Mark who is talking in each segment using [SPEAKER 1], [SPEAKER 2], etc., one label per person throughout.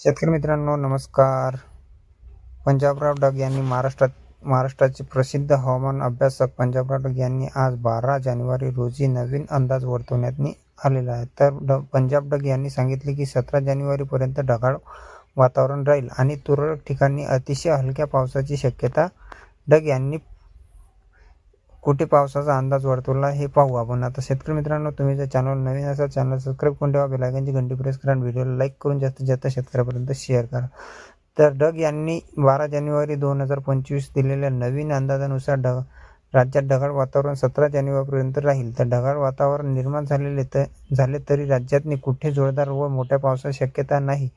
[SPEAKER 1] शेतकरी मित्रांनो नमस्कार. पंजाबराव डग यांनी महाराष्ट्रात महाराष्ट्राचे प्रसिद्ध हवामान अभ्यासक पंजाबराव डग यांनी आज बारा जानेवारी रोजी नवीन अंदाज वर्तवण्यात आलेला आहे. तर ड पंजाब डग यांनी सांगितले की सतरा जानेवारीपर्यंत ढगाळ वातावरण राहील आणि तुरळक ठिकाणी अतिशय हलक्या पावसाची शक्यता डग यांनी कुठे पावसाचा अंदाज वर्तवला हे पाहू आपण. आता शेतकरी मित्रांनो तुम्ही जर चॅनल नवीन असाल चॅनल सबस्क्राईब करून ठेवा बेलायकनची घंटी प्रेस करा आणि व्हिडिओला लाईक करून जास्तीत जास्त शेतकऱ्यापर्यंत शेअर करा. तर डग यांनी बारा जानेवारी दोन हजार पंचवीस दिलेल्या नवीन अंदाजानुसार ढग राज्यात ढगाळ वातावरण सतरा जानेवारीपर्यंत राहील. तर ढगाळ वातावरण निर्माण झालेले तर झाले तरी राज्यातनी कुठे जोरदार व मोठ्या पावसाची शक्यता नाही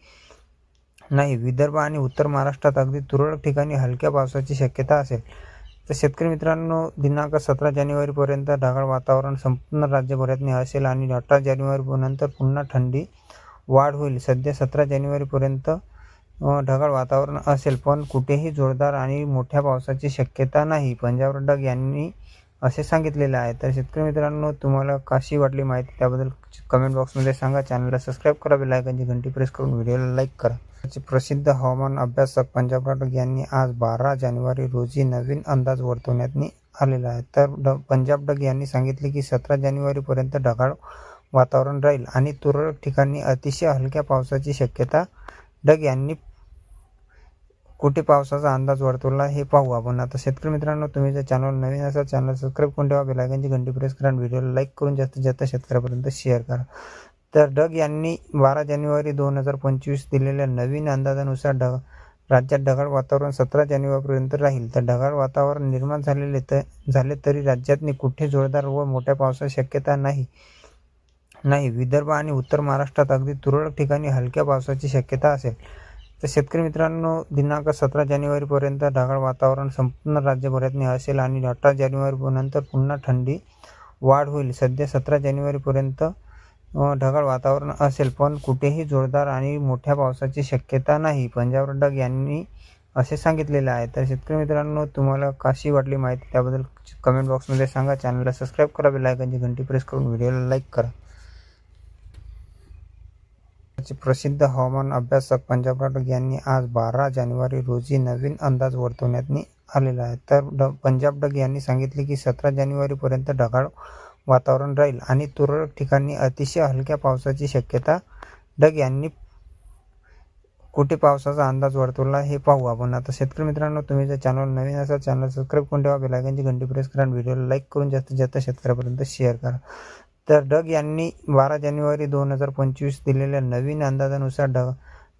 [SPEAKER 1] नाही. विदर्भ आणि उत्तर महाराष्ट्रात अगदी तुरळक ठिकाणी हलक्या पावसाची शक्यता असेल. तर शेतकरी मित्रांनो दिनांक सतरा जानेवारीपर्यंत ढगाळ वातावरण संपूर्ण राज्यभरात असेल आणि अठरा जानेवारीनंतर पुन्हा थंडी वाढ होईल. सध्या सतरा जानेवारीपर्यंत ढगाळ वातावरण असेल पण कुठेही जोरदार आणि मोठ्या पावसाची शक्यता नाही पंजाब डग यांनी असे सांगितलेले आहे. तर शेतकरी मित्रांनो तुम्हाला कशी वाटली माहिती त्याबद्दल कमेंट बॉक्समध्ये सांगा. चॅनलला सबस्क्राईब करा बेलायकनची घंटी प्रेस करून व्हिडिओला लाईक करा. प्रसिद्ध हवामान अभ्यासक पंजाब डग यांनी आज बारा जानेवारी रोजी नवीन अंदाज वर्तवण्यात आलेला आहे. तर ड पंजाब डग यांनी सांगितले की सतरा जानेवारीपर्यंत ढगाळ वातावरण राहील आणि तुरळक ठिकाणी अतिशय हलक्या पावसाची शक्यता डग यांनी कुठे पावसाचा अंदाज वर्तवला हे पाहू आपण. आता शेतकरी मित्रांनो तुम्ही जर चॅनल नवीन असाल चॅनल सबस्क्राईब करून ठेवा. बेलायकनची घंटी प्रेस करा आणि व्हिडिओला लाईक करून जास्तीत जास्त शेतकऱ्यापर्यंत शेअर करा. तर ढग यांनी बारा जानेवारी दोन हजार पंचवीस दिलेल्या नवीन अंदाजानुसार ढग राज्यात ढगाळ वातावरण सतरा जानेवारीपर्यंत राहील. तर ढगाळ वातावरण निर्माण झालेले तर झाले तरी राज्यातनी कुठे जोरदार व मोठ्या पावसाची शक्यता नाही नाही. विदर्भ आणि उत्तर महाराष्ट्रात अगदी तुरळक ठिकाणी हलक्या पावसाची शक्यता असेल. तर शेतकरी मित्रांनो दिनांक सतरा जानेवारीपर्यंत ढगाळ वातावरण संपूर्ण राज्यभरात असेल आणि अठरा जानेवारीनंतर पुन्हा थंडी वाढ होईल. सध्या सतरा जानेवारीपर्यंत ढगाळ वातावरण असेल पण कुठेही जोरदार आणि मोठ्या पावसाची शक्यता नाही पंजाब डग यांनी असे सांगितलेले आहे. तर शेतकरी मित्रांनो तुम्हाला कशी वाटली माहिती त्याबद्दल कमेंट बॉक्समध्ये सांगा. चॅनलला सबस्क्राईब करा बेलायकनची घंटी प्रेस करून व्हिडिओला लाईक करा. प्रसिद्ध हवामान अभ्यासक पंजाब डग यांनी आज बारा जानेवारी रोजी नवीन अंदाज वर्तवण्यात आलेला आहे. तर ड पंजाब डग यांनी सांगितले की सतरा जानेवारीपर्यंत ढगाळ वातावरण राहील. आणि तुरळक ठिकाणी अतिशय हलक्या पावसाची शक्यता. डग यांनी कुठे पावसाचा अंदाज वर्तवला हे पाहू आपण. आता शेतकरी मित्रांनो तुम्ही जर चॅनल नवीन असाल चॅनल सबस्क्राईब करून ठेवा बेलायकनची घंटी प्रेस करा आणि व्हिडिओला लाईक करून जास्तीत जास्त शेतकऱ्यापर्यंत शेअर करा. तर डग यांनी बारा जानेवारी दोन हजार पंचवीस दिलेल्या नवीन अंदाजानुसार ढग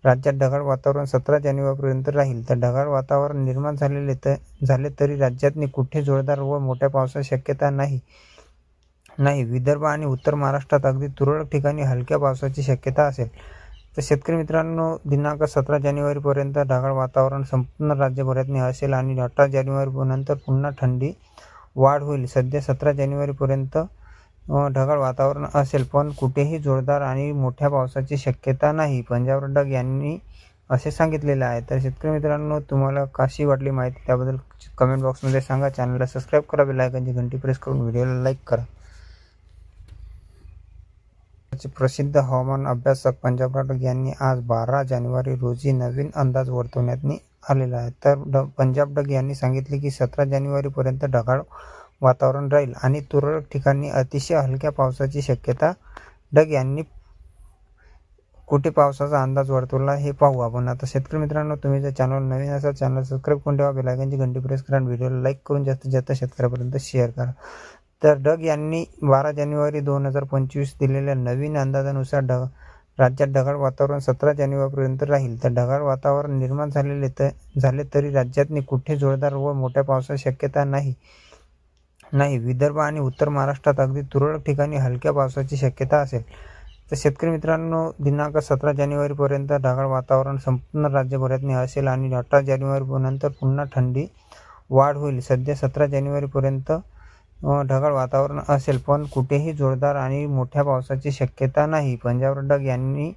[SPEAKER 1] राज्यात ढगाळ वातावरण सतरा जानेवारीपर्यंत राहील. तर ढगाळ वातावरण निर्माण झालेले तर झाले तरी राज्यातनी कुठे जोरदार व मोठ्या पावसाची शक्यता नाही. नाही विदर्भ आणि उत्तर महाराष्ट्रात अगदी तुरळक ठिकाणी हलक्या पावसाची शक्यता असेल. तर शेतकरी मित्रांनो दिनांक सतरा जानेवारीपर्यंत ढगाळ वातावरण संपूर्ण राज्यभरातने असेल आणि अठरा जानेवारीनंतर पुन्हा थंडी वाढ होईल. सध्या सतरा जानेवारीपर्यंत ढगाळ वातावरण असेल पण कुठेही जोरदार आणि मोठ्या पावसाची शक्यता नाही पंजाब डग यांनी असे सांगितलेलं आहे. तर शेतकरी मित्रांनो तुम्हाला कशी वाटली माहिती त्याबद्दल कमेंट बॉक्समध्ये सांगा. चॅनलला सबस्क्राईब करा बेलायकनची घंटी प्रेस करून व्हिडिओला लाईक करा. प्रसिद्ध हवामान अभ्यासक पंजाब राठोड यांनी आज बारा जानेवारी रोजी नवीन अंदाज वर्तवण्यात आलेला आहे. तर ड पंजाब डग यांनी सांगितले की सतरा जानेवारीपर्यंत ढगाळ वातावरण राहील आणि तुरळक ठिकाणी अतिशय हलक्या पावसाची शक्यता डग यांनी कुठे पावसाचा अंदाज वर्तवला हे पाहू आपण. आता शेतकरी मित्रांनो तुम्ही जर चॅनल नवीन असाल चॅनल सबस्क्राईब करून ठेवा. बेलायकनची घंटी प्रेस करा आणि व्हिडिओला लाईक करून जास्तीत जास्त शेतकऱ्यापर्यंत शेअर करा. तर डग यांनी बारा जानेवारी दोन हजार पंचवीस दिलेल्या नवीन अंदाजानुसार ढग राज्यात ढगाळ वातावरण सतरा जानेवारीपर्यंत राहील. तर ढगाळ वातावरण निर्माण झालेले तर झाले तरी राज्यातनी कुठे जोरदार व मोठ्या पावसाची शक्यता नाही नाही. विदर्भ आणि उत्तर महाराष्ट्रात अगदी तुरळक ठिकाणी हलक्या पावसाची शक्यता असेल. तर शेतकरी मित्रांनो दिनांक सतरा जानेवारीपर्यंत ढगाळ वातावरण संपूर्ण राज्यभरात असेल आणि अठरा जानेवारीनंतर पुन्हा थंडी वाढ होईल. सध्या सतरा जानेवारीपर्यंत ढगाळ वातावरण असेल पण कुठेही जोरदार आणि मोठ्या पावसाची शक्यता नाही. पंजाब डग यांनी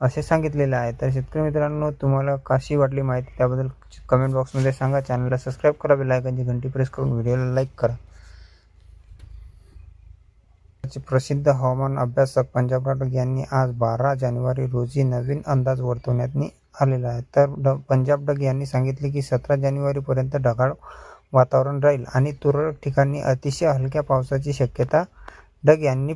[SPEAKER 1] असे सांगितलेले आहे. तर शेतकरी मित्रांनो तुम्हाला कशी वाटली माहिती त्याबद्दल कमेंट बॉक्समध्ये सांगा. चॅनलला सबस्क्राईब करा बेलायकनची घंटी प्रेस करून व्हिडिओला लाईक करा. प्रसिद्ध हवामान अभ्यासक पंजाब डग यांनी आज बारा जानेवारी रोजी नवीन अंदाज वर्तवण्यात आलेला आहे. तर ड पंजाब डग यांनी सांगितले की सतरा जानेवारीपर्यंत ढगाळ वातावरण राहील आणि तुरळक ठिकाणी अतिशय हलक्या पावसाची शक्यता डग यांनी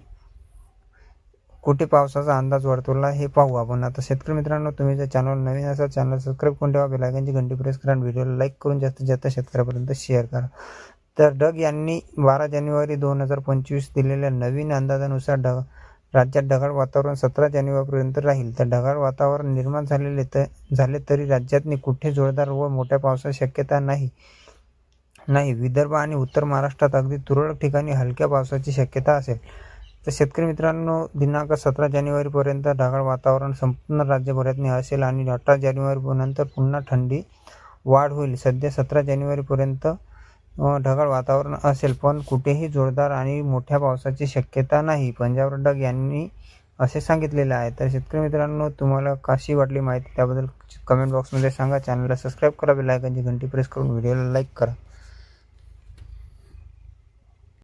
[SPEAKER 1] कुठे पावसाचा अंदाज वर्तवला हे पाहू आपण. आता शेतकरी मित्रांनो तुम्ही जर चॅनल नवीन असाल चॅनल सबस्क्राईब करून ठेवा. बेलायकनची घंटी प्रेस करा आणि व्हिडिओला लाईक करून जास्तीत जास्त शेतकऱ्यापर्यंत शेअर करा. तर डग यांनी बारा जानेवारी दोन हजार पंचवीस दिलेल्या नवीन अंदाजानुसार ढग राज्यात ढगाळ वातावरण सतरा जानेवारीपर्यंत राहील. तर ढगाळ वातावरण निर्माण झालेले तर झाले तरी राज्यातनी कुठे जोरदार व मोठ्या पावसाची शक्यता नाही. नाही विदर्भ आणि उत्तर महाराष्ट्रात अगदी तुरळक ठिकाणी हलक्या पावसाची शक्यता असेल. तर शेतकरी मित्रांनो दिनांक सतरा जानेवारीपर्यंत ढगाळ वातावरण संपूर्ण राज्यभरातनी असेल आणि अठरा जानेवारीनंतर पुन्हा थंडी वाढ होईल. सध्या सतरा जानेवारीपर्यंत ढगाळ वातावरण असेल पण कुठेही जोरदार आणि मोठ्या पावसाची शक्यता नाही. पंजाब डग यांनी असे सांगितलेले आहे. तर शेतकरी मित्रांनो तुम्हाला कशी वाटली माहिती त्याबद्दल कमेंट बॉक्समध्ये सांगा. चॅनलला सबस्क्राईब करा बेल घंटी प्रेस करून व्हिडिओला लाईक करा.